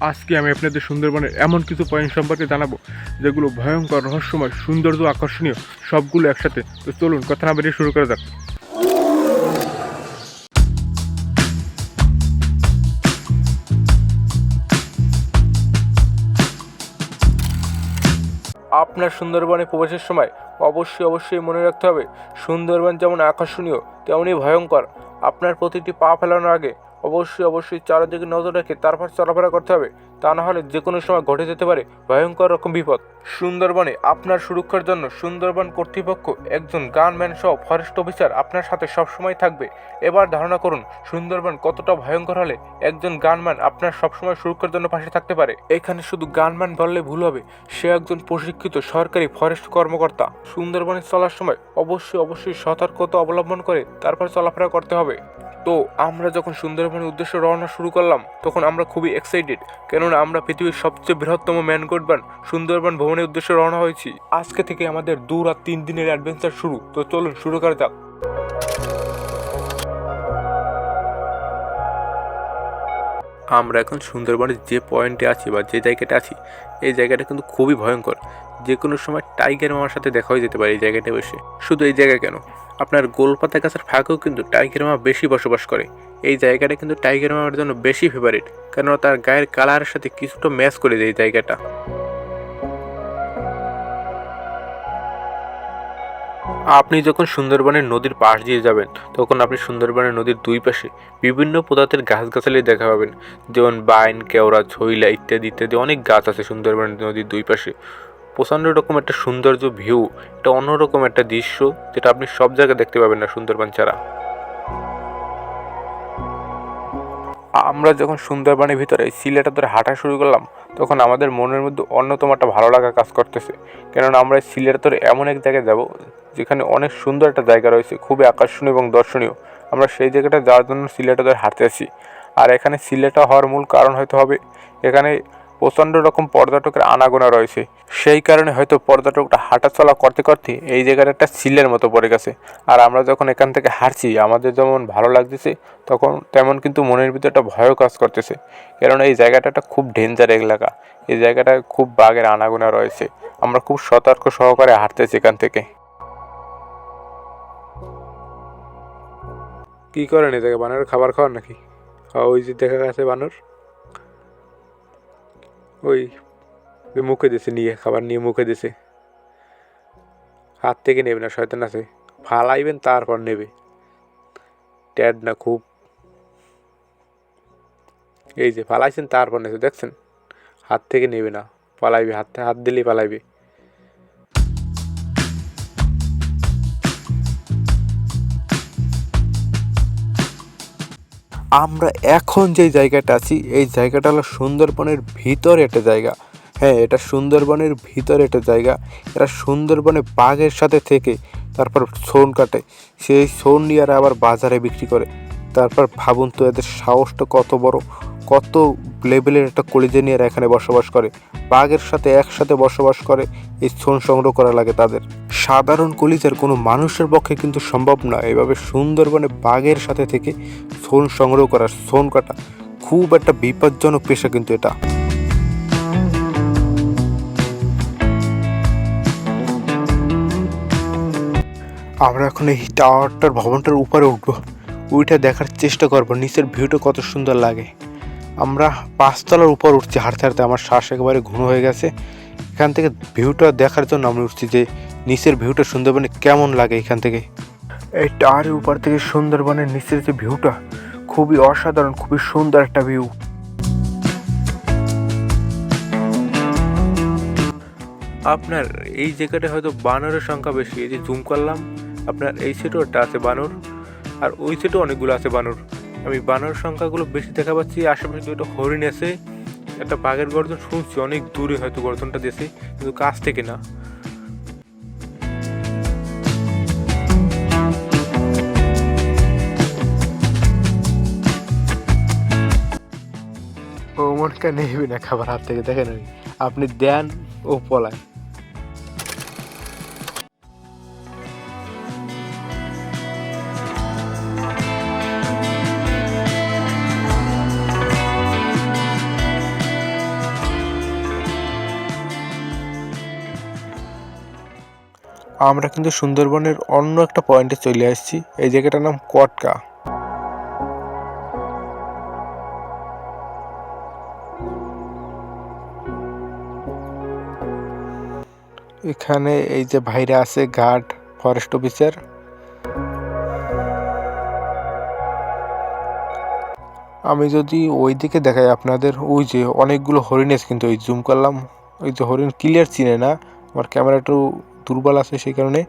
আজকে আমি আপনাদের সুন্দরবনের এমন কিছু পয়েন্ট সম্পর্কে জানাব, যেগুলো ভয়ঙ্কর রহস্যময়, সৌন্দর্য আকর্ষণীয়, সবগুলো একসাথে। তো চলুন, কথা না বেরিয়ে শুরু করা যাক। আপনার সুন্দরবনে প্রবেশের সময় অবশ্যই অবশ্যই মনে রাখতে হবে, সুন্দরবন যেমন আকর্ষণীয়, তেমনই ভয়ঙ্কর। আপনার প্রতিটি পা ফেলানোর আগে অবশ্যই অবশ্যই চারিদিকে নজর রেখে তারপর চলাফেরা করতে হবে। তা না হলে যে কোনো সময় ঘটে যেতে পারে ভয়ঙ্কর রকম বিপদ। সুন্দরবনে আপনার সুরক্ষার জন্য সুন্দরবন কর্তৃপক্ষ একজন গানম্যান সহ ফরেস্ট অফিসার আপনার সাথে সবসময় থাকবে। এবার ধারণা করুন, সুন্দরবন কতটা ভয়ঙ্কর হলে একজন গানম্যান আপনার সবসময় সুরক্ষার জন্য পাশে থাকতে পারে। এখানে শুধু গানম্যান বললে ভুল হবে, সে একজন প্রশিক্ষিত সরকারি ফরেস্ট কর্মকর্তা। সুন্দরবনে চলার সময় অবশ্যই অবশ্যই সতর্কতা অবলম্বন করে তারপর চলাফেরা করতে হবে। তো আমরা যখন সুন্দরবনের উদ্দেশ্যে রওনা শুরু করলাম, তখন আমরা খুবই এক্সাইটেড কেননা আমরা পৃথিবীর সবচেয়ে বৃহত্তম ম্যানগ্রোভ বন সুন্দরবন ভ্রমণের উদ্দেশ্যে রওনা হয়েছি। আজকে থেকে আমাদের দু রাত তিন দিনের অ্যাডভেঞ্চার শুরু। তো চলুন, শুরু করা যাক। আমরা এখন সুন্দরবনের যে পয়েন্টে আছি বা যে জায়গাটা আছি, এই জায়গাটা কিন্তু খুবই ভয়ঙ্কর। যে কোনো সময় টাইগার মামার সাথে দেখা হয়ে যেতে পারে এই জায়গাটা বসে। শুধু এই জায়গা কেন? আপনার গোলপাতা গাছের ফাঁকেও কিন্তু টাইগার মামা বেশি বসবাস করে। এই জায়গাটা কিন্তু টাইগার মামার জন্য বেশি ফেভারিট কেননা তার গায়ের কালারের সাথে কিছুটা ম্যাচ করে দেয় এই জায়গাটা। আপনি যখন সুন্দরবনের নদীর পাশ দিয়ে যাবেন, তখন আপনি সুন্দরবনের নদীর দুই পাশে বিভিন্ন প্রজাতির গাছগাছালি দেখা পাবেন। যেমন বাইন, কেওড়া ছইলা ইত্যাদি ইত্যাদি অনেক গাছ আছে সুন্দরবনের নদীর দুই পাশে। প্রচণ্ড রকম একটা সৌন্দর্য ভিউ এটা অন্যরকম একটা দৃশ্য যেটা আপনি সব জায়গায় দেখতে পাবেন না সুন্দরবন ছাড়া। আমরা যখন সুন্দরবনের ভিতরে সিলেটা ধরে হাঁটা শুরু করলাম, তখন আমাদের মনের মধ্যে অন্যতম একটা ভালো লাগা কাজ করতেছে। কেননা আমরা সিলেট ধরে এমন এক জায়গায় যাব, যেখানে অনেক সুন্দর একটা জায়গা রয়েছে, খুবই আকর্ষণীয় এবং দর্শনীয়। আমরা সেই জায়গাটা যাওয়ার জন্য সিলেটে ধরে হাঁটতে আসি আর এখানে সিলেটা হওয়ার মূল কারণ হয়তো হবে, এখানে প্রচণ্ড রকম পর্যটকের আনাগোনা রয়েছে। সেই কারণে হয়তো পর্যটকটা হাঁটাচলা করতে করতে এই জায়গাটা একটা সিলের মতো পড়ে গেছে। আর আমরা যখন এখান থেকে হাঁটছি, আমাদের যেমন ভালো লাগতেছে, তখন তেমন কিন্তু মনের ভিতরে একটা ভয়ও কাজ করতেছে। কেননা এই জায়গাটা একটা খুব ডেঞ্জার এলাকা। এই জায়গাটায় খুব বাঘের আনাগোনা রয়েছে। আমরা খুব সতর্ক সহকারে হাঁটতেছি এখান থেকে। কী করেন এই জায়গায়? বানরের খাবার খাওয়ার নাকি? ওই যে দেখা গেছে বানর। ওই মুখে দিছে নিয়ে, খাবার নিয়ে মুখে দিছে। হাত থেকে নেবে না, শয়তান আছে। ফালাইবেন, তারপর নেবে। ট্যাড না খুব। এই যে, ফালাইছেন, তারপর নেছে, দেখছেন? হাত থেকে নেবে না পালাইবে হাত হাত দিলেই পালাইবে আমরা এখন যে জায়গাটা আছি, এই জায়গাটা হলো সুন্দরবনের ভিতর একটা জায়গা। হ্যাঁ এটা সুন্দরবনের ভিতর একটা জায়গা। এটা সুন্দরবনে বাঘের সাথে থেকে তারপর সোন কাটে। সেই সোন নিয়ে আবার বাজারে বিক্রি করে। তারপর ভাবুন তো এদের সাহসটা কত বড়, কত লেভেলের একটা কলিজে নিয়ে এরা এখানে বসবাস করে। বাঘের সাথে একসাথে বসবাস করে, এই ছন সংগ্রহ করা লাগে তাদের। সাধারণ কলিজার কোনো মানুষের পক্ষে কিন্তু সম্ভব না। এভাবে সুন্দরবনে বাঘের সাথে থেকে ছন সংগ্রহ করা ছন কাটা খুব একটা বিপজ্জনক পেশা কিন্তু এটা। আমরা এখন এই টাওয়ারটার ভবনটার উপরে উঠবো। ওইটা দেখার চেষ্টা করব। নিচের ভিউটা কত সুন্দর লাগে। আমরা পাঁচতলার উপর উঠছি হাঁটতে হাঁটতে আমার শ্বাস একেবারে ঘন হয়ে গেছে। এখান থেকে ভিউটা দেখার জন্য আমরা উঠছি যে নিচের ভিউটা সুন্দরবনে কেমন লাগে এখান থেকে। এই টাওয়ারের উপর থেকে সুন্দরবনের নিচের যে ভিউটা খুবই অসাধারণ খুবই সুন্দর একটা ভিউ। আপনার এই জায়গাটা হয়তো বানরের সংখ্যা বেশি এই যে জুম করলাম আপনার এই সেটও একটা আছে বানর আর ওই সেটও অনেকগুলো আছে বানর। আমি বানর সংখ্যাগুলো বেশি দেখা পাচ্ছি, আশেপাশে দুটো হরিণ আছে, একটা বাঘের গর্জন শুনছি, অনেক দূরে হয়তো গর্জনটা দিয়েছে, কিন্তু কাছ থেকে না। ও মনকা নেবে না খাবার হাত থেকে, দেখেন আপনি দেন ও পলায়। আমরা কিন্তু সুন্দরবনের অন্য একটা পয়েন্টে চলে আসছি। এই জায়গাটার নাম কটকা এখানে এই যে ভাইরা আছে গার্ড ফরেস্ট অফিসার আমি যদি ওই দিকে দেখাই আপনাদের, ওই যে অনেকগুলো হরিণ আছে কিন্তু ওই জুম করলাম। ওই যে হরিণ ক্লিয়ার চিনে না। আমার ক্যামেরা একটু দুর্বল আছে সেই কারণে।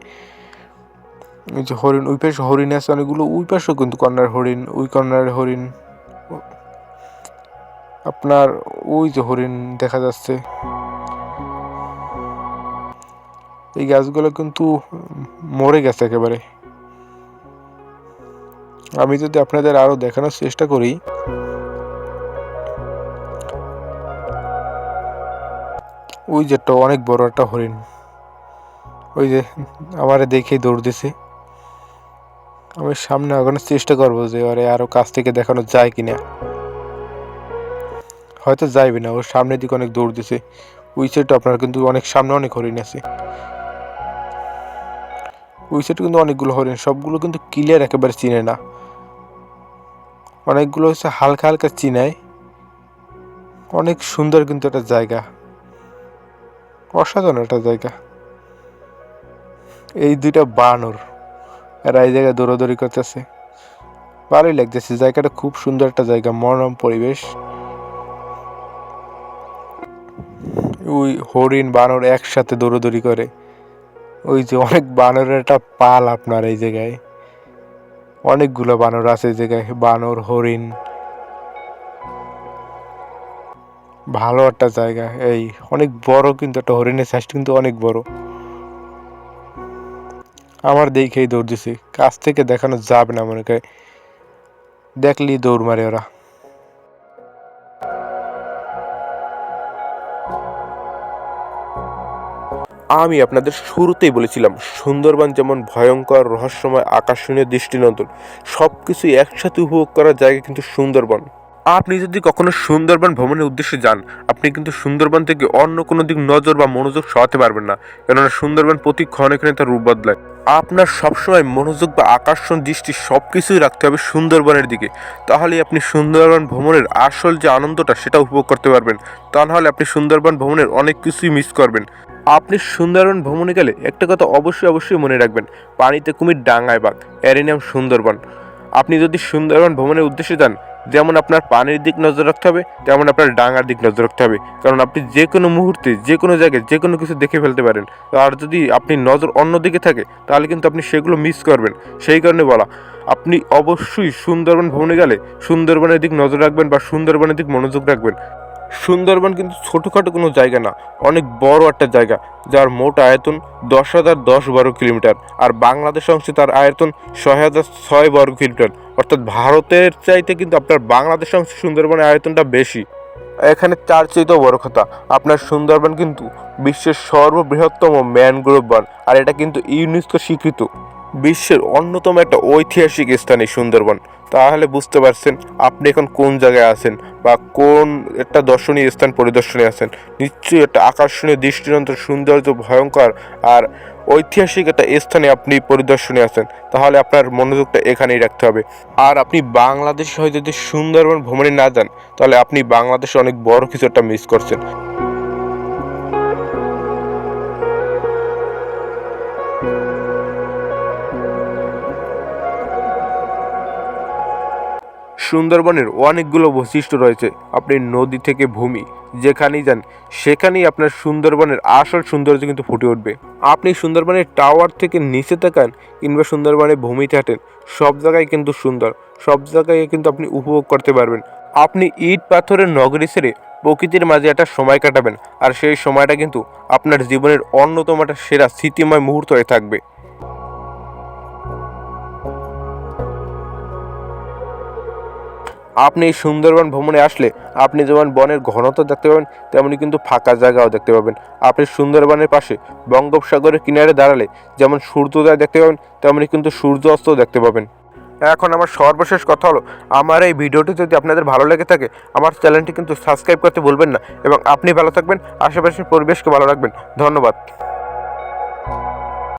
যে হরিণ, ওই পাশে হরিণ আছে অনেকগুলো, ওই পাশেও কিন্তু কর্নার হরিণ, ওই কর্নারের হরিণ। আপনার ওই যে হরিণ দেখা যাচ্ছে। এই গাছগুলো কিন্তু মরে গেছে একেবারে। আমি যদি আপনাদের আরও দেখানোর চেষ্টা করি। ওই যেটা অনেক বড় একটা হরিণ। ওই যে আমারে দেখেই দৌড় দিছে। আমি সামনে আগানোর চেষ্টা করব যে আরও কাছ থেকে দেখানো যায় কিনা। হয়তো যাইবে না, ওর সামনের দিকে অনেক দৌড় দিছে। ওই সাইডটা আপনার কিন্তু অনেক সামনে অনেক হরিণ আছে। ওই সাইডে কিন্তু অনেকগুলো হরিণ, সবগুলো কিন্তু ক্লিয়ার একেবারে চিনে না। অনেকগুলো হচ্ছে হালকা হালকা চিনায়। অনেক সুন্দর কিন্তু একটা জায়গা। অসাধারণ একটা জায়গা। এই দুইটা বানর, এরা এই জায়গায় দৌড়াদৌড়ি করতেছে। ভালোই লাগতেছে, জায়গাটা খুব সুন্দর একটা জায়গা, মনোরম পরিবেশ। ওই হরিণ বানর একসাথে দৌড়াদৌড়ি করে। ওই যে অনেক বানরের একটা পাল আপনার এই জায়গায়। অনেকগুলো বানর আছে এই জায়গায়, বানর, হরিণ। ভালো একটা জায়গা, এই অনেক বড় কিন্তু একটা হরিণের সাইজ কিন্তু অনেক বড়। আমার দেখেই দৌড় দিছি। কাছ থেকে দেখানো যাবে না মনে করে। দেখলি দৌড় মারে ওরা। আমি আপনাদের শুরুতেই বলেছিলাম, সুন্দরবন যেমন ভয়ঙ্কর, রহস্যময় আকর্ষণীয় দৃষ্টিনন্দন সব কিছুই একসাথে উপভোগ করার জায়গা কিন্তু সুন্দরবন। আপনি যদি কখনো সুন্দরবন ভ্রমণের উদ্দেশ্যে যান, আপনি কিন্তু সুন্দরবন থেকে অন্য কোনো দিক নজর বা মনোযোগ সরাতে পারবেন না। কেননা সুন্দরবন প্রতি ক্ষণে ক্ষণে তার রূপ বদলায়। আপনার সবসময় মনোযোগ বা আকর্ষণ, দৃষ্টি সব কিছুই রাখতে হবে সুন্দরবনের দিকে। তাহলেই আপনি সুন্দরবন ভ্রমণের আসল যে আনন্দটা, সেটা উপভোগ করতে পারবেন। তা নাহলে আপনি সুন্দরবন ভ্রমণের অনেক কিছুই মিস করবেন। আপনি সুন্দরবন ভ্রমণে গেলে একটা কথা অবশ্যই অবশ্যই মনে রাখবেন। পানিতে কুমির ডাঙায় বাঘ নাম সুন্দরবন। আপনি যদি সুন্দরবন ভ্রমণের উদ্দেশ্যে যান যেমন আপনার পানির দিক নজর রাখতে হবে, তেমন আপনার ডাঙার দিক নজর রাখতে হবে। কারণ আপনি যে কোনো মুহূর্তে, যে কোনো জায়গায়, যে কোনো কিছু দেখে ফেলতে পারেন। আর যদি আপনি নজর অন্য দিকে থাকে, তাহলে কিন্তু আপনি সেগুলো মিস করবেন। সেই কারণে বলা, আপনি অবশ্যই সুন্দরবন ভ্রমণে গেলে সুন্দরবনের দিক নজর রাখবেন বা সুন্দরবনের দিক মনোযোগ রাখবেন। সুন্দরবন কিন্তু ছোটোখাটো কোনো জায়গা না, অনেক বড় একটা জায়গা, যার মোট আয়তন দশ হাজার দশ বর্গ কিলোমিটার আর বাংলাদেশ অংশে তার আয়তন ছয় হাজার ছয় বর্গ কিলোমিটার। অর্থাৎ ভারতের চাইতে কিন্তু আপনার বাংলাদেশ অংশে সুন্দরবনের আয়তনটা বেশি। এখানে চার চাইতেও বড় কথা, আপনার সুন্দরবন কিন্তু বিশ্বের সর্ববৃহত্তম ম্যানগ্রোভ বন, আর এটা কিন্তু ইউনেস্কো স্বীকৃত। বিশ্বের অন্যতম একটা ঐতিহাসিক স্থান সুন্দরবন। তাহলে বুঝতে পারছেন আপনি এখন কোন জায়গায় আছেন বা কোন একটা দর্শনীয় স্থান পরিদর্শনে আছেন। নিশ্চয়ই একটা আকর্ষণীয় দৃষ্টিনন্দন সৌন্দর্য, ভয়ঙ্কর আর ঐতিহাসিক একটা স্থানে আপনি পরিদর্শনে আছেন। তাহলে আপনার মনোযোগটা এখানেই রাখতে হবে। আর আপনি বাংলাদেশে হয়ে যদি সুন্দরবন ভ্রমণে না যান, তাহলে আপনি বাংলাদেশে অনেক বড় কিছু একটা মিস করছেন। সুন্দরবনের অনেকগুলো বৈশিষ্ট্য রয়েছে। আপনি নদী থেকে ভূমি, যেখানেই যান, সেখানেই আপনার সুন্দরবনের আসল সৌন্দর্য কিন্তু ফুটে উঠবে। আপনি সুন্দরবনের টাওয়ার থেকে নিচে তাকান কিংবা সুন্দরবনের ভূমিতে হাঁটেন, সব জায়গায় কিন্তু সুন্দর, সব জায়গায় কিন্তু আপনি উপভোগ করতে পারবেন। আপনি ইট পাথরের নগরী ছেড়ে প্রকৃতির মাঝে একটা সময় কাটাবেন, আর সেই সময়টা কিন্তু আপনার জীবনের অন্যতম একটা সেরা স্মৃতিময় মুহূর্ত হয়ে থাকবে। আপনি এই সুন্দরবন ভ্রমণে আসলে আপনি যেমন বনের ঘনত্ব দেখতে পাবেন, তেমনি কিন্তু ফাঁকা জায়গাও দেখতে পাবেন। আপনি সুন্দরবনের পাশে বঙ্গোপসাগরের কিনারে দাঁড়ালে যেমন সূর্যোদয় দেখতে পাবেন, তেমনি কিন্তু সূর্য অস্তও দেখতে পাবেন। এখন আমার সর্বশেষ কথা হলো, আমার এই ভিডিওটি যদি আপনাদের ভালো লেগে থাকে, আমার চ্যানেলটি কিন্তু সাবস্ক্রাইব করতে ভুলবেন না এবং আপনি ভালো থাকবেন, আশেপাশের পরিবেশকে ভালো রাখবেন। ধন্যবাদ।